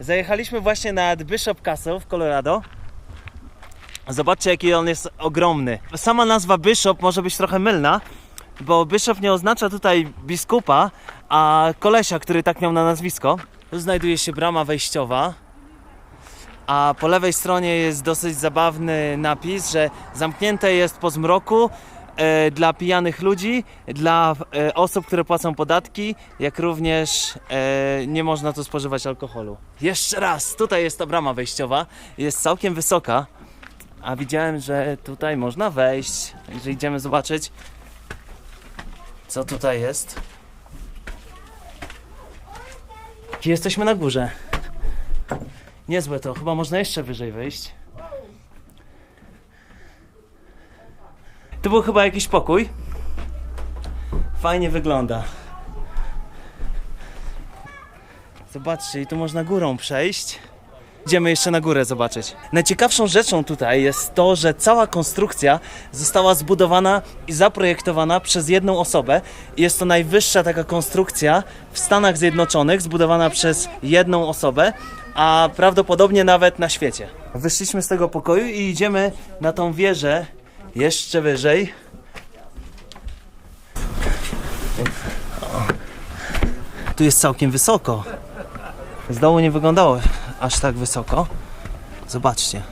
Zajechaliśmy właśnie nad Bishop Castle w Colorado. Zobaczcie, jaki on jest ogromny. Sama nazwa Bishop może być trochę mylna, bo Bishop nie oznacza tutaj biskupa, a kolesia, który tak miał na nazwisko. Tu znajduje się brama wejściowa, a po lewej stronie jest dosyć zabawny napis, że zamknięte jest po zmroku e, dla pijanych ludzi, dla e, osób, które płacą podatki, jak również e, nie można tu spożywać alkoholu. Jeszcze raz, tutaj jest ta brama wejściowa, jest całkiem wysoka, a widziałem, że tutaj można wejść, także idziemy zobaczyć, co tutaj jest. I Jesteśmy na górze. Niezłe to, chyba można jeszcze wyżej wejść. Tu był chyba jakiś pokój. Fajnie wygląda. Zobaczcie, i tu można górą przejść. Idziemy jeszcze na górę zobaczyć. Najciekawszą rzeczą tutaj jest to, że cała konstrukcja została zbudowana i zaprojektowana przez jedną osobę. Jest to najwyższa taka konstrukcja w Stanach Zjednoczonych, zbudowana przez jedną osobę, a prawdopodobnie nawet na świecie. Wyszliśmy z tego pokoju i idziemy na tą wieżę jeszcze wyżej. Tu jest całkiem wysoko. Z dołu nie wyglądało aż tak wysoko. Zobaczcie.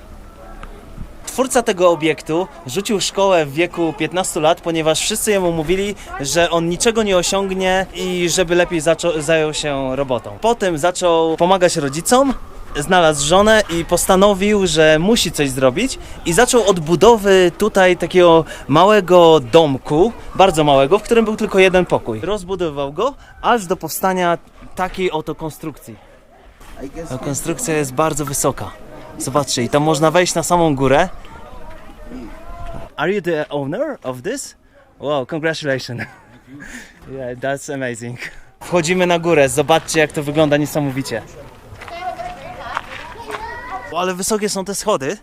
Twórca tego obiektu rzucił szkołę w wieku 15 lat, ponieważ wszyscy jemu mówili, że on niczego nie osiągnie i żeby lepiej zajął się robotą. Potem zaczął pomagać rodzicom, znalazł żonę i postanowił, że musi coś zrobić i zaczął od budowy tutaj takiego małego domku, bardzo małego, w którym był tylko jeden pokój. Rozbudowywał go aż do powstania takiej oto konstrukcji. Ta konstrukcja jest bardzo wysoka. Zobaczcie, i tam można wejść na samą górę. Are you the owner of this? Wow, congratulations. Yeah, that's amazing. Wchodzimy na górę, zobaczcie jak to wygląda niesamowicie. Ale wysokie są te schody.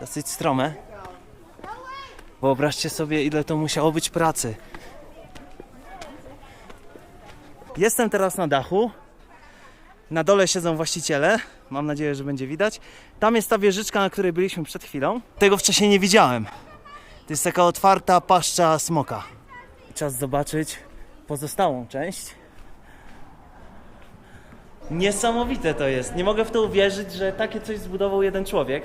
Dosyć strome. Wyobraźcie sobie ile to musiało być pracy. Jestem teraz na dachu. Na dole siedzą właściciele. Mam nadzieję, że będzie widać. Tam jest ta wieżyczka, na której byliśmy przed chwilą. Tego wcześniej nie widziałem. To jest taka otwarta paszcza smoka. Czas zobaczyć pozostałą część. Niesamowite to jest. Nie mogę w to uwierzyć, że takie coś zbudował jeden człowiek,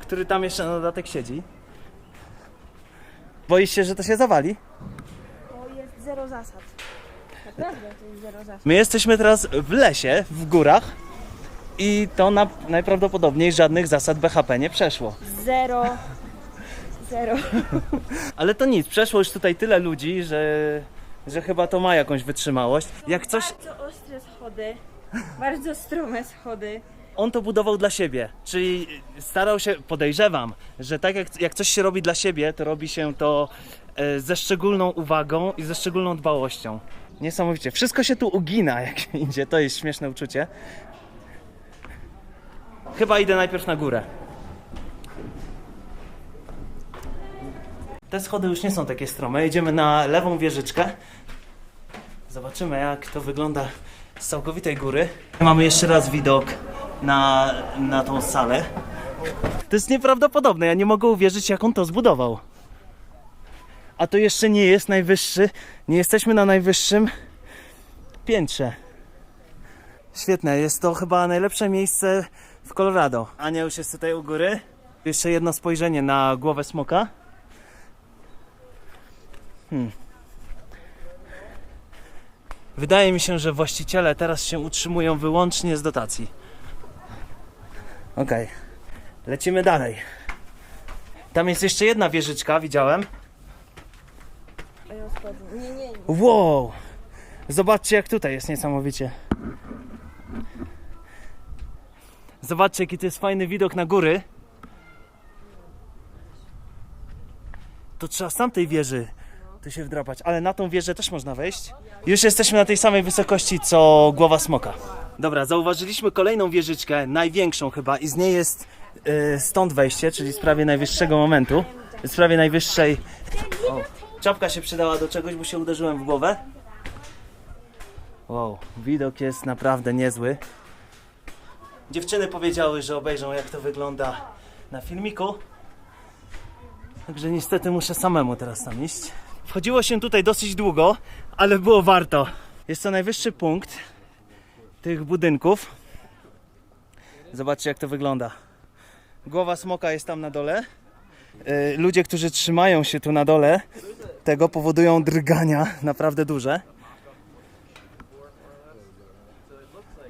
który tam jeszcze na dodatek siedzi. Boisz się, że to się zawali? To jest zero zasad. Naprawdę to jest zero zasad. My jesteśmy teraz w lesie, w górach i to na, najprawdopodobniej żadnych zasad BHP nie przeszło. Zero. Zero. Ale to nic, przeszło już tutaj tyle ludzi, że, że chyba to ma jakąś wytrzymałość. Jak coś, Bardzo ostre schody. Bardzo strome schody. on to budował dla siebie, czyli starał się, podejrzewam, że tak jak, jak coś się robi dla siebie, to robi się to e, ze szczególną uwagą i ze szczególną dbałością. Niesamowicie. Wszystko się tu ugina, jak idzie. To jest śmieszne uczucie. Chyba idę najpierw na górę. Te schody już nie są takie strome. Idziemy na lewą wieżyczkę. Zobaczymy, jak to wygląda z całkowitej góry. Mamy jeszcze raz widok na, na tą salę. To jest nieprawdopodobne. Ja nie mogę uwierzyć, jak on to zbudował. A to jeszcze nie jest najwyższy. Nie jesteśmy na najwyższym piętrze. Świetne, jest to chyba najlepsze miejsce w Colorado. Ania już jest tutaj u góry. Jeszcze jedno spojrzenie na głowę smoka. Hmm. Wydaje mi się, że właściciele teraz się utrzymują wyłącznie z dotacji. Okej, lecimy dalej. Tam jest jeszcze jedna wieżyczka, widziałem. Nie. Wow! Zobaczcie, jak tutaj jest niesamowicie. Zobaczcie, jaki to jest fajny widok na góry. To trzeba z tamtej wieży tu się wdrapać, ale na tą wieżę też można wejść. Już jesteśmy na tej samej wysokości, co głowa smoka. Dobra, zauważyliśmy kolejną wieżyczkę, największą chyba i z niej jest y, stąd wejście, czyli z prawie najwyższego momentu. Z prawie najwyższej... O, czapka się przydała do czegoś, bo się uderzyłem w głowę. Wow, widok jest naprawdę niezły. Dziewczyny powiedziały, że obejrzą jak to wygląda na filmiku. Także niestety muszę samemu teraz tam iść. Wchodziło się tutaj dosyć długo, ale było warto. Jest to najwyższy punkt tych budynków. Zobaczcie jak to wygląda. Głowa smoka jest tam na dole. Yy, Ludzie, którzy trzymają się tu na dole, tego powodują drgania naprawdę duże.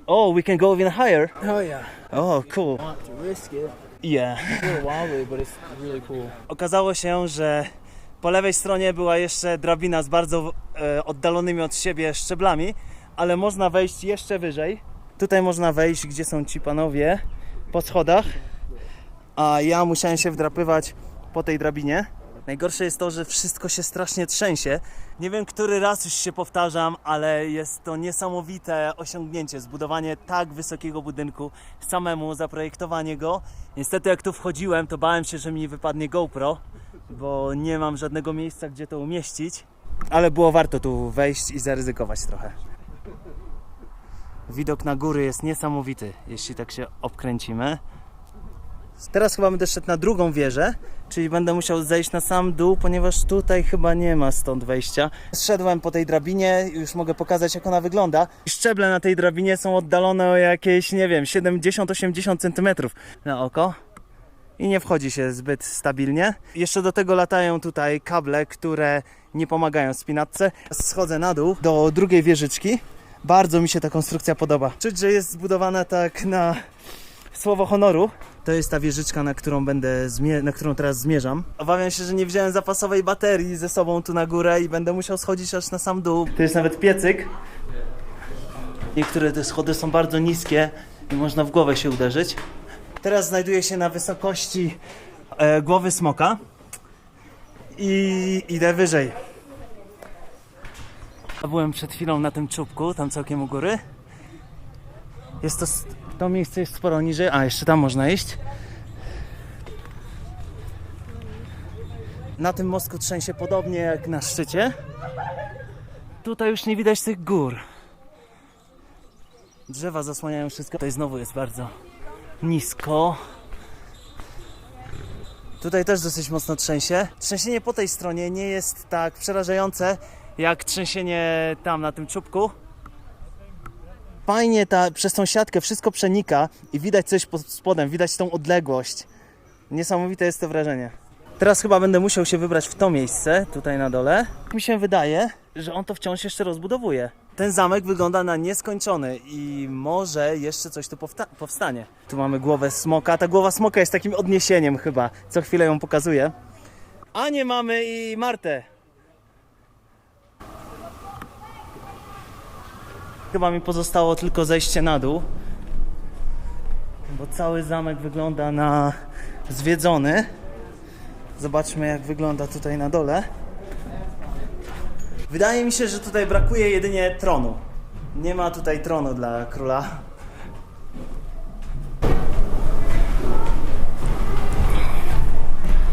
Oh, we can go even higher. Oh yeah. Oh, cool. Yeah. Okazało się, że po lewej stronie była jeszcze drabina z bardzo e, oddalonymi od siebie szczeblami, ale można wejść jeszcze wyżej. Tutaj można wejść, gdzie są ci panowie po schodach, a ja musiałem się wdrapywać po tej drabinie. Najgorsze jest to, że wszystko się strasznie trzęsie. Nie wiem, który raz już się powtarzam, ale jest to niesamowite osiągnięcie. Zbudowanie tak wysokiego budynku samemu, zaprojektowanie go. Niestety, jak tu wchodziłem, to bałem się, że mi wypadnie GoPro, bo nie mam żadnego miejsca, gdzie to umieścić. Ale było warto tu wejść i zaryzykować trochę. Widok na góry jest niesamowity, jeśli tak się obkręcimy. Teraz chyba będę szedł na drugą wieżę, czyli będę musiał zejść na sam dół, ponieważ tutaj chyba nie ma stąd wejścia. Zszedłem po tej drabinie już mogę pokazać jak ona wygląda. Szczeble na tej drabinie są oddalone o jakieś, nie wiem, 70-80 cm na oko i nie wchodzi się zbyt stabilnie. Jeszcze do tego latają tutaj kable, które nie pomagają spinatce. Schodzę na dół do drugiej wieżyczki. Bardzo mi się ta konstrukcja podoba. Czuć, że jest zbudowana tak na słowo honoru. To jest ta wieżyczka, na którą będę na którą teraz zmierzam. Obawiam się, że nie wziąłem zapasowej baterii ze sobą tu na górę i będę musiał schodzić aż na sam dół. To jest nawet piecyk. Niektóre te schody są bardzo niskie i można w głowę się uderzyć. Teraz znajduję się na wysokości e, głowy smoka i idę wyżej. Byłem przed chwilą na tym czubku, tam całkiem u góry. Jest to, to miejsce jest sporo niżej, a jeszcze tam można iść. Na tym mostku trzęsie podobnie jak na szczycie. Tutaj już nie widać tych gór. Drzewa zasłaniają wszystko. Tutaj znowu jest bardzo nisko. Tutaj też dosyć mocno trzęsie. Trzęsienie po tej stronie nie jest tak przerażające jak trzęsienie tam na tym czubku. Fajnie ta, przez tą siatkę wszystko przenika i widać coś pod spodem, widać tą odległość. Niesamowite jest to wrażenie. Teraz chyba będę musiał się wybrać w to miejsce, tutaj na dole. Mi się wydaje, że on to wciąż jeszcze rozbudowuje. Ten zamek wygląda na nieskończony i może jeszcze coś tu powsta- powstanie. Tu mamy głowę smoka. Ta głowa smoka jest takim odniesieniem chyba. Co chwilę ją pokazuję. A nie mamy i Martę. Chyba mi pozostało tylko zejście na dół. Bo cały zamek wygląda na zwiedzony. Zobaczmy jak wygląda tutaj na dole. Wydaje mi się, że tutaj brakuje jedynie tronu. Nie ma tutaj tronu dla króla.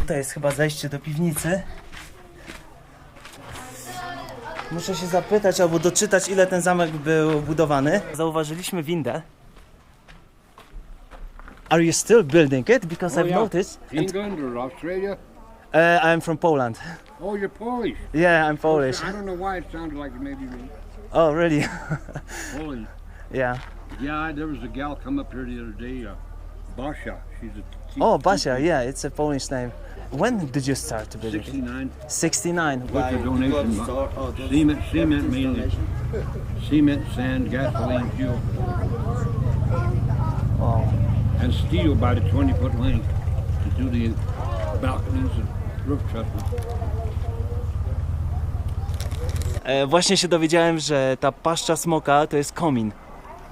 Tutaj jest chyba zejście do piwnicy. Muszę się zapytać albo doczytać, ile ten zamek był budowany. Zauważyliśmy windę. Are you still building it? Because Oh, I've yeah. noticed. And, England or Australia? Uh, I'm from Poland. Oh, you're Polish. Yeah, I'm Polish. I don't know why it sounded like maybe you Oh, really? Polish. yeah. Yeah, there was a gal come up here the other day, uh, Basha. She's a Oh, Basia. Yeah, it's a Polish name. When did you start to build it? 69 69. with the donation. Cement, cement mainly. Cement, sand, gasoline, fuel, Wow. and steel by the 20 foot length to do the balconies and. E, właśnie się dowiedziałem, że ta paszcza smoka to jest komin.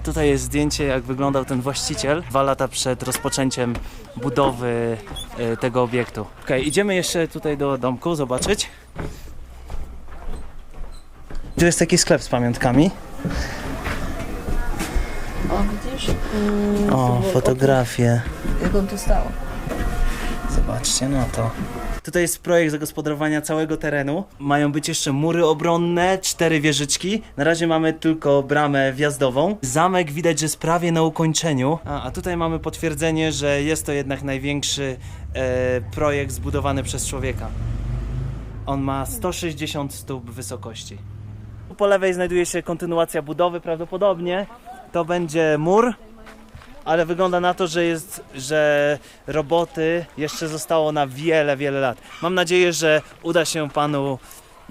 Tutaj jest zdjęcie, jak wyglądał ten właściciel dwa lata przed rozpoczęciem budowy e, tego obiektu. Okej, idziemy jeszcze tutaj do domku zobaczyć. Tu jest taki sklep z pamiątkami. O, widzisz? Mm, O, fotografie. Jak on tu stał. Zobaczcie na to. Tutaj jest projekt zagospodarowania całego terenu. Mają być jeszcze mury obronne, cztery wieżyczki. Na razie mamy tylko bramę wjazdową. Zamek widać, że jest prawie na ukończeniu. A, a tutaj mamy potwierdzenie, że jest to jednak największy e, projekt zbudowany przez człowieka. On ma 160 stóp wysokości. Po lewej znajduje się kontynuacja budowy prawdopodobnie. To będzie mur, ale wygląda na to, że jest, że roboty jeszcze zostało na wiele, wiele lat. Mam nadzieję, że uda się panu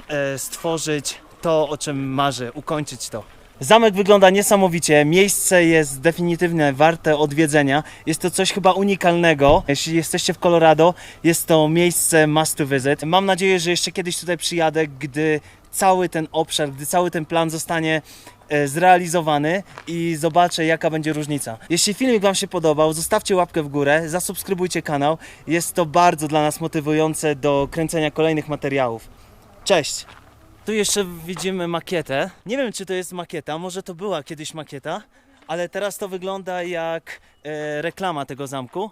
e, stworzyć to, o czym marzy, ukończyć to. Zamek wygląda niesamowicie, miejsce jest definitywnie warte odwiedzenia. Jest to coś chyba unikalnego. Jeśli jesteście w Colorado, jest to miejsce must to visit. Mam nadzieję, że jeszcze kiedyś tutaj przyjadę, gdy cały ten obszar, gdy cały ten plan zostanie zrealizowany i zobaczę jaka będzie różnica. Jeśli filmik Wam się podobał, zostawcie łapkę w górę, zasubskrybujcie kanał. Jest to bardzo dla nas motywujące do kręcenia kolejnych materiałów. Cześć! Tu jeszcze widzimy makietę. Nie wiem, czy to jest makieta, może to była kiedyś makieta, ale teraz to wygląda jak e, reklama tego zamku.